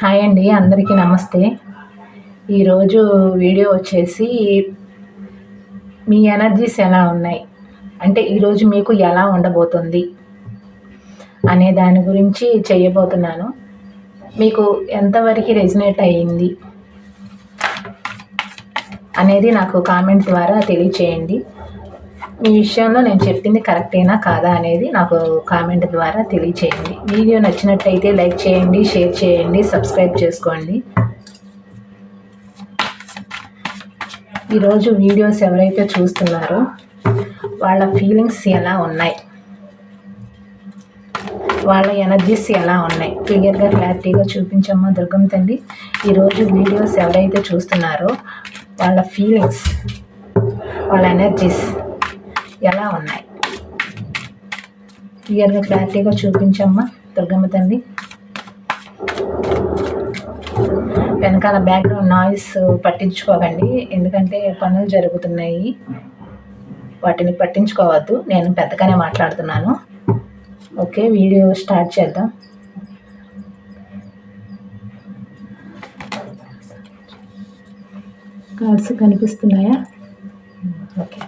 Hi అండి అందరికీ నమస్తే. ఈరోజు వీడియో వచ్చేసి మీ ఎనర్జీస్ ఎలా ఉన్నాయి? అంటే ఈరోజు మీకు ఎలా ఉండబోతుంది? అనే దాని గురించి చేయబోతున్నాను. మీకు ఎంతవరకు రెజినేట్ అయ్యింది? అనేది నాకు కామెంట్ ద్వారా తెలియచేయండి. మీ విషయంలో నేను చెప్పింది కరెక్టేనా కాదా అనేది నాకు కామెంట్ ద్వారా తెలియచేయండి. వీడియో నచ్చినట్టయితే లైక్ చేయండి షేర్ చేయండి సబ్స్క్రైబ్ చేసుకోండి. ఈరోజు వీడియోస్ ఎవరైతే చూస్తున్నారో వాళ్ళ ఫీలింగ్స్ ఎలా ఉన్నాయి? వాళ్ళ ఎనర్జీస్ ఎలా ఉన్నాయి? క్లియర్గా క్లారిటీగా చూపించమ్మా దుర్గం తండ్రి ఈరోజు వీడియోస్ ఎవరైతే చూస్తున్నారో వాళ్ళ ఫీలింగ్స్ వాళ్ళ ఎనర్జీస్ ఎలా ఉన్నాయి? క్లియర్గా క్లారిటీగా చూపించమ్మా దుర్గమ్మ తండ్రి. వెనకాల బ్యాక్గ్రౌండ్ నాయిస్ పట్టించుకోకండి ఎందుకంటే పనులు జరుగుతున్నాయి. వాటిని పట్టించుకోవద్దు నేను పెద్దగానే మాట్లాడుతున్నాను. ఓకే వీడియో స్టార్ట్ చేద్దాం. కార్డ్స్ కనిపిస్తున్నాయా? ఓకే.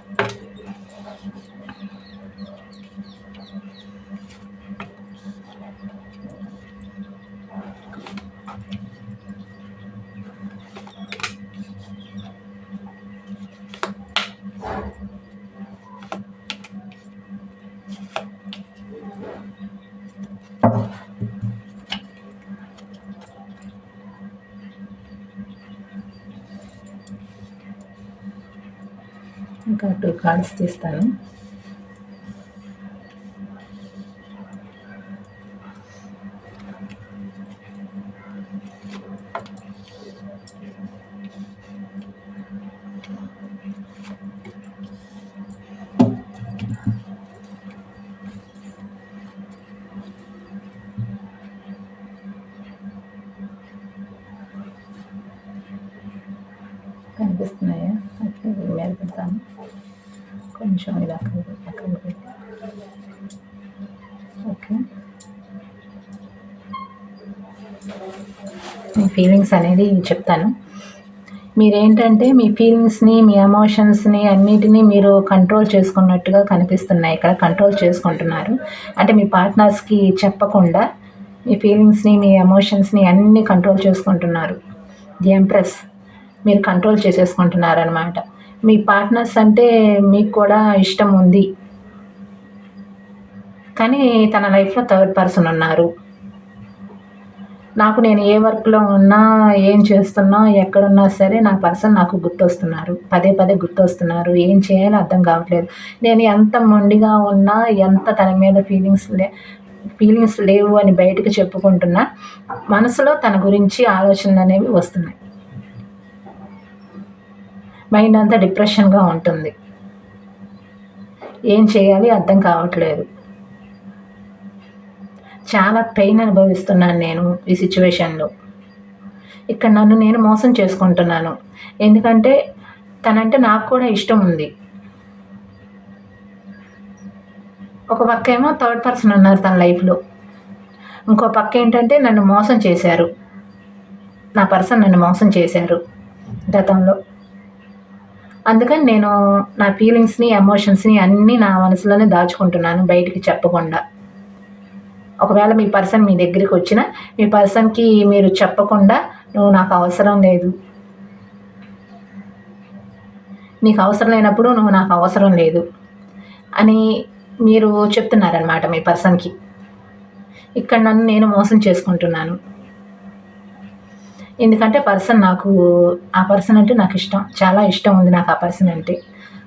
ఇంకా టూ కార్డ్స్ తీస్తాను. కనిపిస్తున్నాయా? నిమిషం ఇది అక్కడ అక్కడ ఓకే. మీ ఫీలింగ్స్ అనేది చెప్తాను. మీరేంటంటే మీ ఫీలింగ్స్ని మీ ఎమోషన్స్ని అన్నిటినీ మీరు కంట్రోల్ చేసుకున్నట్టుగా కనిపిస్తున్నాయి. ఇక్కడ కంట్రోల్ చేసుకుంటున్నారు. అంటే మీ పార్ట్నర్స్కి చెప్పకుండా మీ ఫీలింగ్స్ని మీ ఎమోషన్స్ని అన్నీ కంట్రోల్ చేసుకుంటున్నారు. The empress. మీరు కంట్రోల్ చేసేసుకుంటున్నారు అనమాట మీ పార్ట్నర్స్ అంటే మీకు కూడా ఇష్టం ఉంది. కానీ తన లైఫ్లో థర్డ్ పర్సన్ ఉన్నారు. నాకు నేను ఏ వర్క్లో ఉన్నా ఏం చేస్తున్నా ఎక్కడున్నా సరే నా పర్సన్ నాకు గుర్తొస్తున్నారు. పదే పదే గుర్తొస్తున్నారు. ఏం చేయాలో అర్థం కావట్లేదు. నేను ఎంత మొండిగా ఉన్నా ఎంత తన మీద ఫీలింగ్స్ లే ఫీలింగ్స్ లేవు అని బయటకు చెప్పుకుంటున్నా మనసులో తన గురించి ఆలోచనలు అనేవి వస్తున్నాయి. మైండ్ అంతా డిప్రెషన్గా ఉంటుంది. ఏం చేయాలి అర్థం కావట్లేదు. చాలా పెయిన్ అనుభవిస్తున్నాను నేను ఈ సిచ్యువేషన్లో. ఇక్కడ నన్ను నేను మోసం చేసుకుంటున్నాను. ఎందుకంటే తనంటే నాకు కూడా ఇష్టం ఉంది. ఒక పక్క ఏమో థర్డ్ పర్సన్ ఉన్నారు తన లైఫ్లో. ఇంకో పక్క ఏంటంటే నన్ను మోసం చేశారు. నా పర్సన్ నన్ను మోసం చేశారు గతంలో. అందుకని నేను నా ఫీలింగ్స్ని ఎమోషన్స్ని అన్నీ నా మనసులోనే దాచుకుంటున్నాను బయటికి చెప్పకుండా. ఒకవేళ మీ పర్సన్ మీ దగ్గరికి వచ్చినా మీ పర్సన్కి మీరు చెప్పకుండా నువ్వు నాకు అవసరం లేదు. నీకు అవసరం లేనప్పుడు నువ్వు నాకు అవసరం లేదు అని మీరు చెప్తున్నారనమాట మీ పర్సన్కి ఇక్కడ నన్ను నేను మోసం చేసుకుంటున్నాను. ఎందుకంటే పర్సన్ నాకు ఆ పర్సన్ అంటే నాకు ఇష్టం. చాలా ఇష్టం ఉంది నాకు ఆ పర్సన్ అంటే.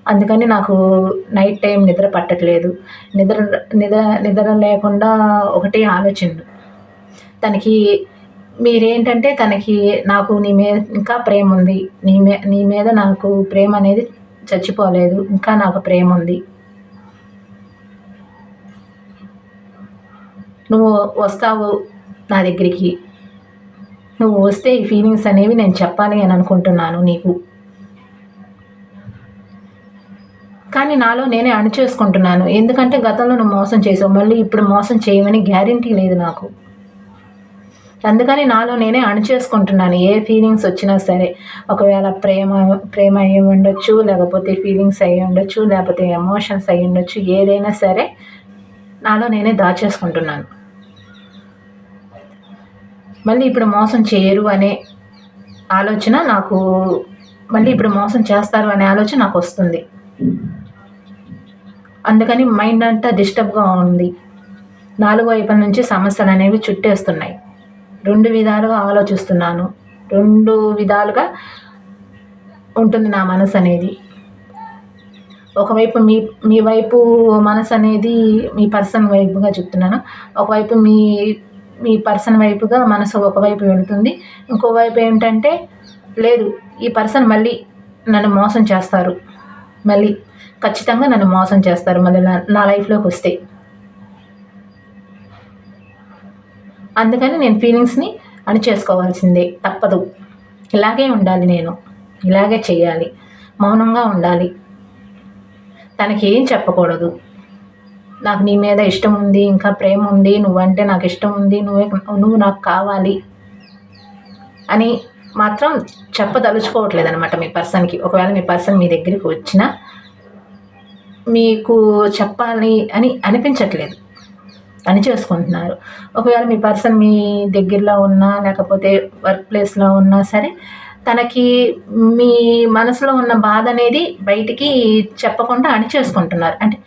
అందుకని నాకు నైట్ టైం నిద్ర పట్టట్లేదు. నిద్ర నిద్ర నిద్ర లేకుండా ఒకటే ఆలోచనలు. తనకి మీరేంటంటే తనకి నాకు నీ మీద ఇంకా ప్రేమ ఉంది. నీ మీ నీ మీద నాకు ప్రేమ అనేది చచ్చిపోలేదు. ఇంకా నాకు ప్రేమ ఉంది. నువ్వు వస్తావు నా దగ్గరికి. నువ్వు వస్తే ఈ ఫీలింగ్స్ అనేవి నేను చెప్పాలి అని అనుకుంటున్నాను నీకు. కానీ నాలో నేనే అణచేసుకుంటున్నాను. ఎందుకంటే గతంలో నువ్వు మోసం చేసావు. మళ్ళీ ఇప్పుడు మోసం చేయమని గ్యారంటీ లేదు నాకు. అందుకని నాలో నేనే అణచేసుకుంటున్నాను. ఏ ఫీలింగ్స్ వచ్చినా సరే. ఒకవేళ ప్రేమ ప్రేమ అయ్యి ఉండొచ్చు లేకపోతే ఫీలింగ్స్ అయ్యి ఉండొచ్చు లేకపోతే ఎమోషన్స్ అయ్యి ఉండొచ్చు ఏదైనా సరే నాలో నేనే దాచేసుకుంటున్నాను. మళ్ళీ ఇప్పుడు మోసం చేయరు అనే ఆలోచన నాకు మళ్ళీ ఇప్పుడు మోసం చేస్తారు అనే ఆలోచన నాకు వస్తుంది. అందుకని మైండ్ అంతా డిస్టర్బ్గా ఉంది. నాలుగు వైపుల నుంచి సమస్యలు అనేవి చుట్టేస్తున్నాయి. రెండు విధాలుగా ఆలోచిస్తున్నాను. రెండు విధాలుగా ఉంటుంది నా మనసు అనేది. ఒకవైపు మీ మీ వైపు మనసు అనేది మీ పర్సన్ వైపుగా చెప్తున్నాను. ఒకవైపు మీ మీ పర్సన్ వైపుగా మనసు ఒకవైపు వెళుతుంది. ఇంకోవైపు ఏంటంటే లేదు ఈ పర్సన్ మళ్ళీ నన్ను మోసం చేస్తారు. మళ్ళీ ఖచ్చితంగా నన్ను మోసం చేస్తారు మళ్ళీ నా నా లైఫ్లోకి వస్తే. అందుకని నేను ఫీలింగ్స్ని అణిచేసుకోవాల్సిందే. తప్పదు. ఇలాగే ఉండాలి నేను. ఇలాగే చేయాలి. మౌనంగా ఉండాలి. తనకి ఏం చెప్పకూడదు. నాకు నీ మీద ఇష్టం ఉంది ఇంకా ప్రేమ ఉంది నువ్వంటే నాకు ఇష్టం ఉంది నువ్వే నువ్వు నాకు కావాలి అని మాత్రం చెప్పదలుచుకోవట్లేదు అనమాట మీ పర్సన్కి. ఒకవేళ మీ పర్సన్ మీ దగ్గరికి వచ్చినా మీకు చెప్పాలి అని అనిపించట్లేదు. అని చేసుకుంటున్నారు. ఒకవేళ మీ పర్సన్ మీ దగ్గరలో ఉన్నా లేకపోతే వర్క్ ప్లేస్లో ఉన్నా సరే తనకి మీ మనసులో ఉన్న బాధ అనేది బయటికి చెప్పకుండా అణిచేసుకుంటున్నారు. అంటే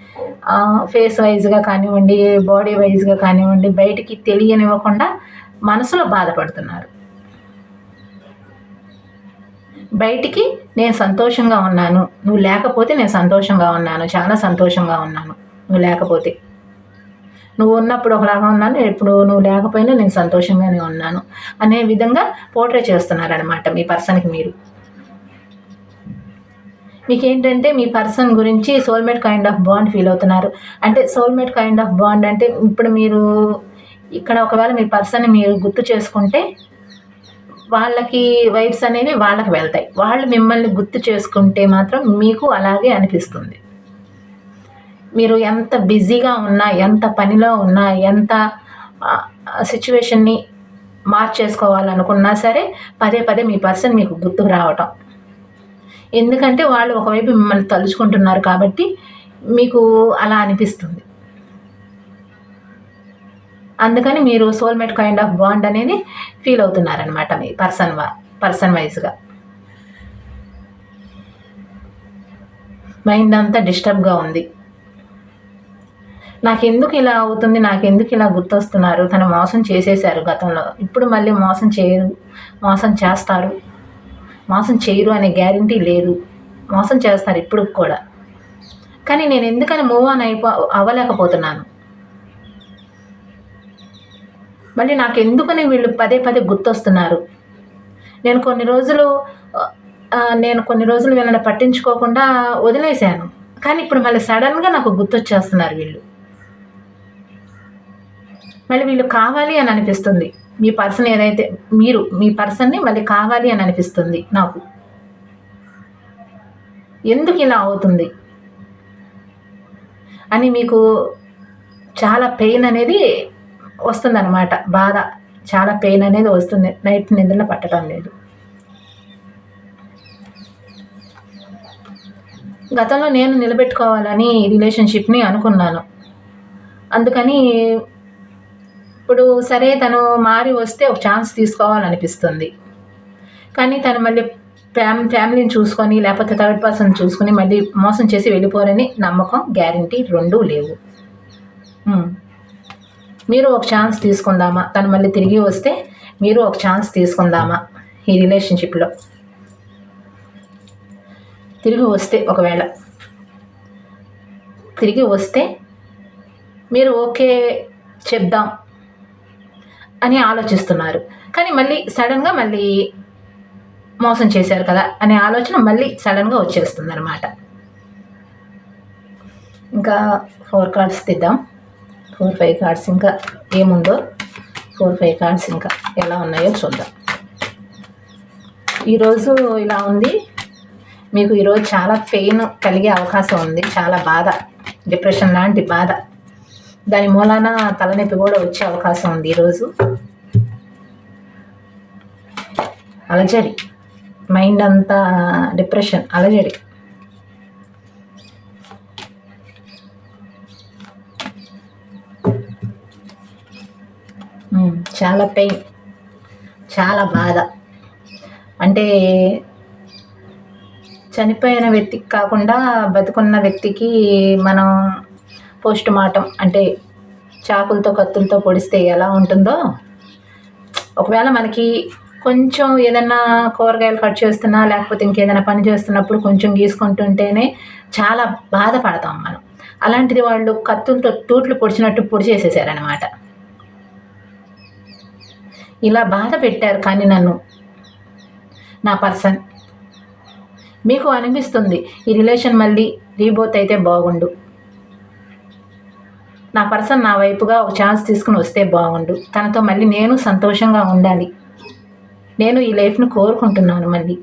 ఫేస్ వైజ్గా కానివ్వండి బాడీ వైజ్గా కానివ్వండి బయటికి తెలియనివ్వకుండా మనసులో బాధపడుతున్నారు. బయటికి నేను సంతోషంగా ఉన్నాను నువ్వు లేకపోతే నేను సంతోషంగా ఉన్నాను చాలా సంతోషంగా ఉన్నాను నువ్వు లేకపోతే. నువ్వు ఉన్నప్పుడు ఒకలాగా ఉన్నాను ఇప్పుడు నువ్వు లేకపోయినా నేను సంతోషంగానే ఉన్నాను అనే విధంగా పోర్ట్రే చేస్తున్నారనమాట మీ పర్సన్కి మీరు. మీకేంటంటే మీ పర్సన్ గురించి soulmate kind of bond feel అవుతున్నారు. అంటే సోల్మేట్ కైండ్ ఆఫ్ బాండ్ అంటే ఇప్పుడు మీరు ఇక్కడ ఒకవేళ మీ పర్సన్ని మీరు గుర్తు చేసుకుంటే వాళ్ళకి వైబ్స్ అనేవి వాళ్ళకి వెళ్తాయి. వాళ్ళు మిమ్మల్ని గుర్తు చేసుకుంటే మాత్రం మీకు అలాగే అనిపిస్తుంది. మీరు ఎంత బిజీగా ఉన్నా ఎంత పనిలో ఉన్నా ఎంత సిచ్యువేషన్ని మార్చేసుకోవాలనుకున్నా సరే పదే పదే మీ పర్సన్ మీకు గుర్తుకు రావటం. ఎందుకంటే వాళ్ళు ఒకవైపు మిమ్మల్ని తలుచుకుంటున్నారు కాబట్టి మీకు అలా అనిపిస్తుంది. అందుకని మీరు సోల్మేట్ కైండ్ ఆఫ్ బాండ్ అనేది ఫీల్ అవుతున్నారనమాట మీ పర్సన్ పర్సన్ వైజ్గా మైండ్ అంతా డిస్టర్బ్గా ఉంది. నాకెందుకు ఇలా అవుతుంది నాకెందుకు ఇలా గుర్తొస్తున్నారు తను మోసం చేసేసారు గతంలో. ఇప్పుడు మళ్ళీ మోసం చేయరు మోసం చేస్తారు. మోసం చేయరు అనే గ్యారంటీ లేదు. మోసం చేస్తారు ఇప్పుడు కూడా. కానీ నేను ఎందుకని మూవ్ ఆన్ అయిపో అవ్వలేకపోతున్నాను. మళ్ళీ నాకు ఎందుకని వీళ్ళు పదే పదే గుర్తొస్తున్నారు. నేను కొన్ని రోజులు నేను కొన్ని రోజులు వీళ్ళని పట్టించుకోకుండా వదిలేశాను. కానీ ఇప్పుడు మళ్ళీ సడన్గా నాకు గుర్తొచ్చేస్తున్నారు వీళ్ళు. మళ్ళీ వీళ్ళు కావాలి అని అనిపిస్తుంది. మీ పర్సన్ ఏదైతే మీరు మీ పర్సన్ని మళ్ళీ కావాలి అని అనిపిస్తుంది నాకు. ఎందుకు ఇలా అవుతుంది? అని మీకు చాలా పెయిన్ అనేది వస్తుందన్నమాట. బాధ చాలా పెయిన్ అనేది వస్తుంది. నైట్ నిద్రలో పట్టడం లేదు. గతంలో నేను నిలబెట్టుకోవాలని రిలేషన్షిప్ని అనుకున్నాను. అందుకని ఇప్పుడు సరే తను మారి వస్తే ఒక ఛాన్స్ తీసుకోవాలనిపిస్తుంది. కానీ తను మళ్ళీ ఫ్యామ్ ఫ్యామిలీని చూసుకొని లేకపోతే థర్డ్ పర్సన్ చూసుకొని మళ్ళీ మోసం చేసి వెళ్ళిపోరని నమ్మకం గ్యారంటీ రెండూ లేవు. మీరు ఒక ఛాన్స్ తీసుకుందామా? తను మళ్ళీ తిరిగి వస్తే మీరు ఒక ఛాన్స్ తీసుకుందామా ఈ రిలేషన్షిప్లో? తిరిగి వస్తే ఒకవేళ. తిరిగి వస్తే మీరు ఓకే చెప్దాం. అని ఆలోచిస్తున్నారు. కానీ మళ్ళీ సడన్గా మళ్ళీ మోసం చేశారు కదా అనే ఆలోచన మళ్ళీ సడన్గా వచ్చేస్తుంది అనమాట ఇంకా ఫోర్ కార్డ్స్ తిద్దాం. ఫోర్ ఫైవ్ కార్డ్స్ ఇంకా ఏముందో ఫోర్ ఫైవ్ కార్డ్స్ ఇంకా ఎలా ఉన్నాయో చూద్దాం. ఈరోజు ఇలా ఉంది. మీకు ఈరోజు చాలా పెయిన్ కలిగే అవకాశం ఉంది. చాలా బాధ. డిప్రెషన్ లాంటి బాధ. దాని మూలాన తలనొప్పి కూడా వచ్చే అవకాశం ఉంది ఈరోజు. అలజడి. మైండ్ అంతా డిప్రెషన్ అలజడి. చాలా పెయిన్ చాలా బాధ. అంటే చనిపోయిన వ్యక్తికి కాకుండా బతుకున్న వ్యక్తికి మనం పోస్ట్ మార్టం అంటే చాకులతో కత్తులతో పొడిస్తే ఎలా ఉంటుందో? ఒకవేళ మనకి కొంచెం ఏదైనా కూరగాయలు కట్ చేస్తున్నా లేకపోతే ఇంకేదైనా పని చేస్తున్నప్పుడు కొంచెం గీసుకుంటుంటేనే చాలా బాధపడతాం మనం. అలాంటిది వాళ్ళు కత్తులతో తూట్లు పొడిచినట్టు పొడి చేసేసారనమాట ఇలా బాధ పెట్టారు కానీ నన్ను నా పర్సన్. మీకు అనిపిస్తుంది ఈ రిలేషన్ మళ్ళీ రీబోత్ అయితే బాగుండు. నా పర్సన్ నా వైపుగా ఒక ఛాన్స్ తీసుకుని వస్తే బాగుండు. తనతో మళ్ళీ నేను సంతోషంగా ఉండాలి. నేను ఈ లైఫ్ను కోరుకుంటున్నాను మళ్ళీ.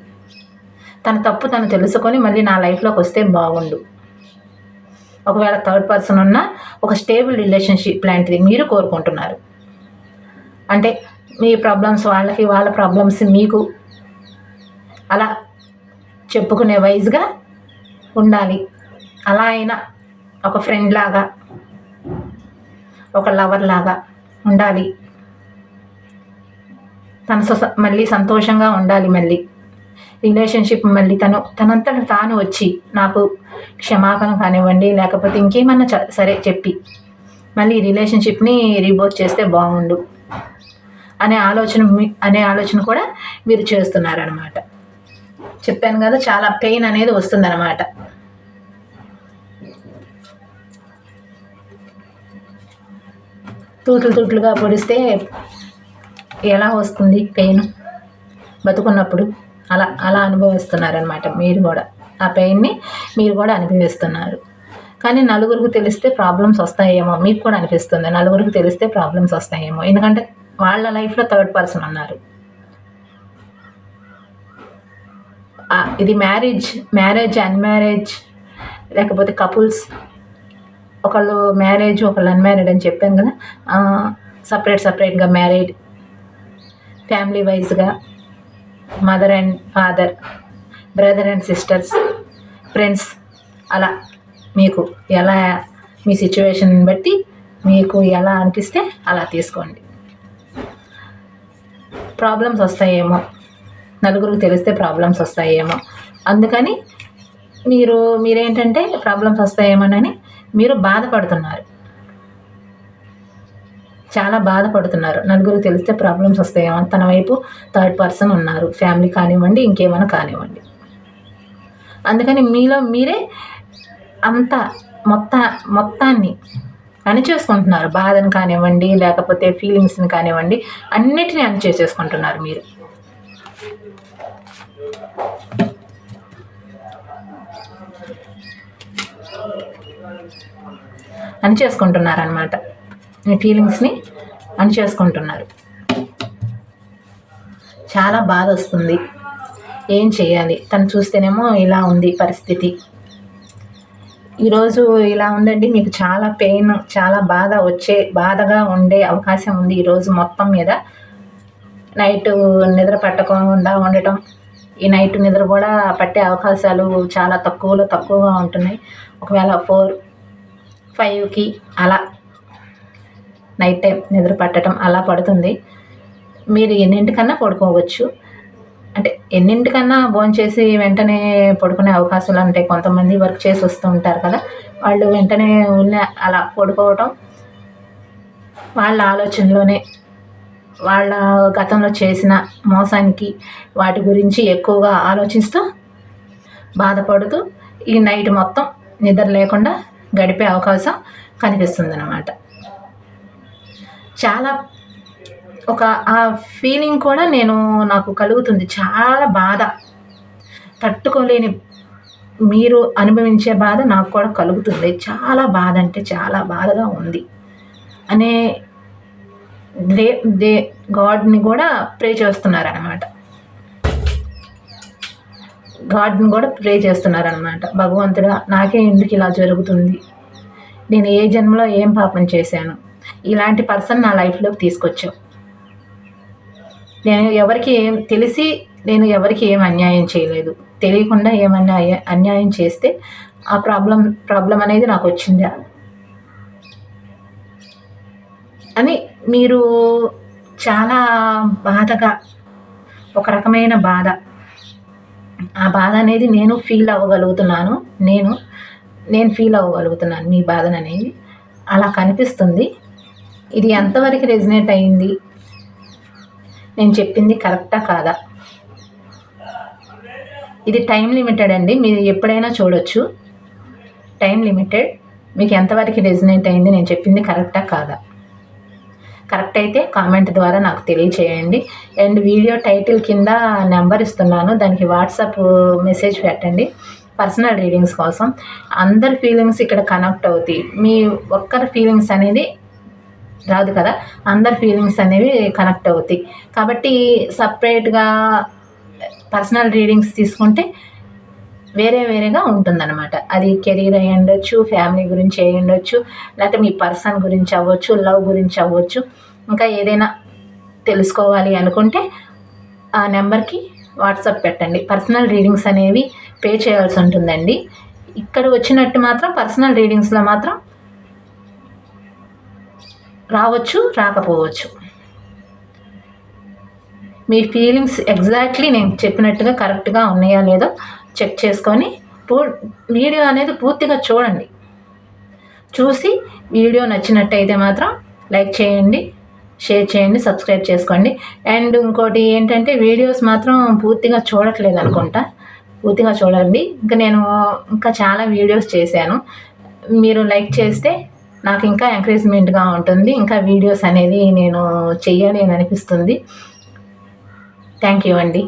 తన తప్పు తను తెలుసుకొని మళ్ళీ నా లైఫ్లోకి వస్తే బాగుండు. ఒకవేళ థర్డ్ పర్సన్ ఉన్న ఒక స్టేబుల్ రిలేషన్షిప్ లాంటిది మీరు కోరుకుంటున్నారు. అంటే మీ ప్రాబ్లమ్స్ వాళ్ళకి వాళ్ళ ప్రాబ్లమ్స్ మీకు అలా చెప్పుకునే వైజ్గా ఉండాలి. అలా అయినా ఒక ఫ్రెండ్ లాగా ఒక లవర్ లాగా ఉండాలి. తన సొస మళ్ళీ సంతోషంగా ఉండాలి మళ్ళీ. రిలేషన్షిప్ మళ్ళీ తను తనంతట తాను వచ్చి నాకు క్షమాపణ కానివ్వండి లేకపోతే ఇంకేమన్నా చ- సరే చెప్పి మళ్ళీ రిలేషన్షిప్ని రీబోత్ చేస్తే బాగుండు అనే ఆలోచన అనే ఆలోచన కూడా మీరు చేస్తున్నారనమాట చెప్పాను కదా చాలా పెయిన్ అనేది వస్తుందన్నమాట. తూట్లు తూట్లుగా పొడిస్తే ఎలా వస్తుంది పెయిన్? బతుకున్నప్పుడు అలా అలా అనుభవిస్తున్నారనమాట మీరు కూడా. ఆ పెయిన్ని మీరు కూడా అనుభవిస్తున్నారు. కానీ నలుగురికి తెలిస్తే ప్రాబ్లమ్స్ వస్తాయేమో మీకు కూడా అనిపిస్తుంది. నలుగురికి తెలిస్తే ప్రాబ్లమ్స్ వస్తాయేమో. ఎందుకంటే వాళ్ళ లైఫ్లో థర్డ్ పర్సన్ ఉన్నారు ఇది మ్యారేజ్ మ్యారేజ్ అన్మ్యారేజ్ లేకపోతే కపుల్స్ ఒకళ్ళు మ్యారేజ్ ఒకళ్ళు అన్మ్యారీడ్ అని చెప్పాను కదా సపరేట్ సపరేట్గా మ్యారీడ్ ఫ్యామిలీ వైజ్గా mother and father brother and sisters friends అలా మీకు ఎలా మీ సిచ్యువేషన్ బట్టి మీకు ఎలా అనిపిస్తే అలా తీసుకోండి. ప్రాబ్లమ్స్ వస్తాయేమో. నలుగురికి తెలిస్తే ప్రాబ్లమ్స్ వస్తాయేమో. అందుకని మీరు మీరేంటంటే ప్రాబ్లమ్స్ వస్తాయేమోనని మీరు బాధపడుతున్నారు. చాలా బాధపడుతున్నారు. నలుగురికి తెలిస్తే ప్రాబ్లమ్స్ వస్తాయో. తన వైపు థర్డ్ పర్సన్ ఉన్నారు. ఫ్యామిలీ కానివ్వండి ఇంకేమైనా కానివ్వండి. అందుకని మీలో మీరే అంత మొత్త మొత్తాన్ని అణిచేసుకుంటున్నారు. బాధను కానివ్వండి లేకపోతే ఫీలింగ్స్ని కానివ్వండి అన్నిటినీ అణిచేసేసుకుంటున్నారు మీరు. అణిచేసుకుంటున్నారు అనమాట మీ ఫీలింగ్స్ని అణిచేసుకుంటున్నారు. చాలా బాధ వస్తుంది. ఏం చేయాలి? తను చూస్తేనేమో ఇలా ఉంది పరిస్థితి. ఈరోజు ఇలా ఉందండి. మీకు చాలా పెయిన్ చాలా బాధ వచ్చే బాధగా ఉండే అవకాశం ఉంది ఈరోజు మొత్తం మీద. నైట్ నిద్ర పట్టకుండా ఉండటం ఈ నైట్ నిద్ర కూడా పట్టే అవకాశాలు చాలా తక్కువలో తక్కువగా ఉంటున్నాయి. ఒకవేళ ఫోర్ ఫైవ్కి అలా నైట్ టైం నిద్ర పట్టడం అలా పడుతుంది. మీరు ఎన్నింటికన్నా పడుకోవచ్చు. అంటే ఎన్నింటికన్నా భోంచేసి వెంటనే పడుకునే అవకాశాలు ఉంటాయి. కొంతమంది వర్క్ చేసి వస్తూ ఉంటారు కదా. వాళ్ళు వెంటనే ఉన్న అలా పడుకోవటం వాళ్ళ ఆలోచనలోనే వాళ్ళ గతంలో చేసిన మోసానికి వాటి గురించి ఎక్కువగా ఆలోచిస్తూ బాధపడుతూ ఈ నైట్ మొత్తం నిద్ర లేకుండా గడిపే అవకాశం కనిపిస్తుంది అన్నమాట చాలా ఒక ఆ ఫీలింగ్ కూడా నేను నాకు కలుగుతుంది. చాలా బాధ. తట్టుకోలేని మీరు అనుభవించే బాధ నాకు కూడా కలుగుతుంది. చాలా బాధ అంటే చాలా బాధగా ఉంది. అనే దే దే గాడ్ని కూడా ప్రే చేస్తున్నారనమాట గాడ్ని కూడా ప్రే చేస్తున్నారనమాట భగవంతుడా నాకే ఎందుకు ఇలా జరుగుతుంది? నేను ఏ జన్మలో ఏం పాపం చేశాను? ఇలాంటి పర్సన్ నా లైఫ్లోకి తీసుకొచ్చావు. నేను ఎవరికి ఏం తెలిసి నేను ఎవరికి ఏం అన్యాయం చేయలేదు. తెలియకుండా ఏమన్నా అన్యాయం చేస్తే ఆ ప్రాబ్లం ప్రాబ్లం అనేది నాకు వచ్చిందా. అని మీరు చాలా బాధగా ఒక రకమైన బాధ ఆ బాధ అనేది నేను ఫీల్ అవ్వగలుగుతున్నాను. నేను నేను ఫీల్ అవ్వగలుగుతున్నాను మీ బాధను అనేది. అలా కనిపిస్తుంది. ఇది ఎంతవరకు రెజినేట్ అయింది? నేను చెప్పింది కరెక్టా కాదా? ఇది టైం లిమిటెడ్ అండి. మీరు ఎప్పుడైనా చూడొచ్చు. టైం లిమిటెడ్ మీకు ఎంతవరకు రెజినేట్ అయింది? నేను చెప్పింది కరెక్టా కాదా? కరెక్ట్ అయితే కామెంట్ ద్వారా నాకు తెలియచేయండి. అండ్ వీడియో టైటిల్ కింద నెంబర్ ఇస్తున్నాను. దానికి వాట్సాప్ మెసేజ్ పెట్టండి. పర్సనల్ రీడింగ్స్ కోసం. అందరి ఫీలింగ్స్ ఇక్కడ కనెక్ట్ అవుతాయి. మీ ఒక్కరి ఫీలింగ్స్ అనేది రాదు కదా? అందరి ఫీలింగ్స్ అనేవి కనెక్ట్ అవుతాయి. కాబట్టి సపరేట్గా పర్సనల్ రీడింగ్స్ తీసుకుంటే వేరే వేరేగా ఉంటుందన్నమాట. అది కెరీర్ అయ్యి ఉండొచ్చు ఫ్యామిలీ గురించి అయ్యి ఉండొచ్చు లేకపోతే మీ పర్సన్ గురించి అవ్వచ్చు లవ్ గురించి అవ్వచ్చు. ఇంకా ఏదైనా తెలుసుకోవాలి అనుకుంటే ఆ నెంబర్కి వాట్సాప్ పెట్టండి. పర్సనల్ రీడింగ్స్ అనేవి పే చేయాల్సి ఉంటుందండి. ఇక్కడ వచ్చినట్టు మాత్రం పర్సనల్ రీడింగ్స్లో మాత్రం రావచ్చు రాకపోవచ్చు. మీ ఫీలింగ్స్ ఎగ్జాక్ట్లీ నేను చెప్పినట్టుగా కరెక్ట్గా ఉన్నాయా లేదో చెక్ చేసుకొని పూ వీడియో అనేది పూర్తిగా చూడండి. చూసి వీడియో నచ్చినట్టయితే మాత్రం లైక్ చేయండి షేర్ చేయండి సబ్స్క్రైబ్ చేసుకోండి. అండ్ ఇంకోటి ఏంటంటే వీడియోస్ మాత్రం పూర్తిగా చూడట్లేదు అనుకుంటా. పూర్తిగా చూడండి. ఇంకా నేను ఇంకా చాలా వీడియోస్ చేశాను. మీరు లైక్ చేస్తే నాకు ఇంకా ఎంకరేజ్మెంట్గా ఉంటుంది. ఇంకా వీడియోస్ అనేది నేను చెయ్యాలి అని అనిపిస్తుంది థ్యాంక్ యూ అండి.